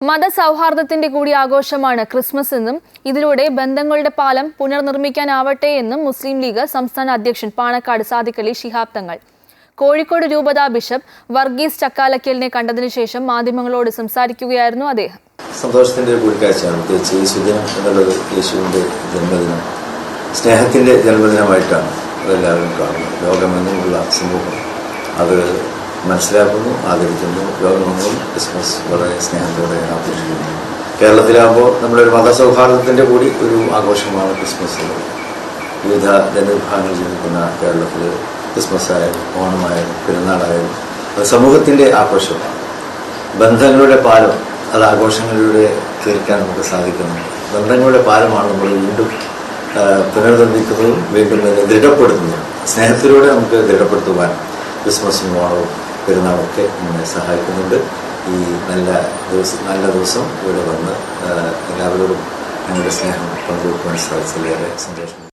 മതസൗഹാർദ്ദത്തിന്റെ കൂടി ആഘോഷമാണ് ക്രിസ്മസ് എന്നും ഇതിലൂടെ ബന്ധങ്ങളുടെ പാലം പുനർനിർമ്മിക്കാനാവട്ടെ എന്നും മുസ്ലിം ലീഗ് സംസ്ഥാന അധ്യക്ഷൻ പാണക്കാട് സാദിഖലി ശിഹാബ് തങ്ങൾ. കോഴിക്കോട് രൂപതാ ബിഷപ്പ് വർഗീസ് ചക്കാലക്കലിനെ കണ്ടതിനു ശേഷം മാധ്യമങ്ങളോട് സംസാരിക്കുകയായിരുന്നു അദ്ദേഹം. സന്തോഷത്തിന്റെ കൂടിക്കാഴ്ചയാണ്. ജന്മദിനം സ്നേഹത്തിന്റെ ജന്മദിനമായിട്ടാണ് അതെല്ലാവരും കാണുന്നത്. ലോകമെന്നുമുള്ള സമൂഹം അത് മനസ്സിലാക്കുന്നു ആദരിക്കുന്നു ലോകമെങ്ങും ക്രിസ്മസ് വളരെ സ്നേഹത്തോടെ ആഘോഷിക്കുന്നു. കേരളത്തിലാകുമ്പോൾ ഒരു മതസൗഹാർദ്ദത്തിന്റെ കൂടി ഒരു ആഘോഷമാണ് ക്രിസ്മസ്. വിവിധ ജനവിഭാഗങ്ങൾ ജീവിക്കുന്ന കേരളത്തിൽ ക്രിസ്മസ് ആയാലും ഓണമായാലും പെരുന്നാളായാലും അത് സമൂഹത്തിന്റെ ആഘോഷമാണ്. ബന്ധങ്ങളുടെ പാലം അത് ആഘോഷങ്ങളിലൂടെ തീർക്കാൻ നമുക്ക് സാധിക്കുന്നു. ബന്ധങ്ങളുടെ പാലമാണ് നമ്മൾ വീണ്ടും പുനർനിർമ്മിക്കുന്നതും വീണ്ടും അതിനെ ദൃഢപ്പെടുത്തുന്നതും. സ്നേഹത്തിലൂടെ നമുക്ക് ദൃഢപ്പെടുത്തുവാൻ ക്രിസ്മസും ഓണവും പെരുന്നാളും നമ്മളെ സഹായിക്കുന്നുണ്ട്. ഈ നല്ല ദിവസം നല്ല ദിവസം ഇവിടെ വന്ന് എല്ലാവരോടും ഞങ്ങളുടെ സ്നേഹം പങ്കുവെക്കുവാൻ സാധിച്ചതിലേറെ സന്തോഷം.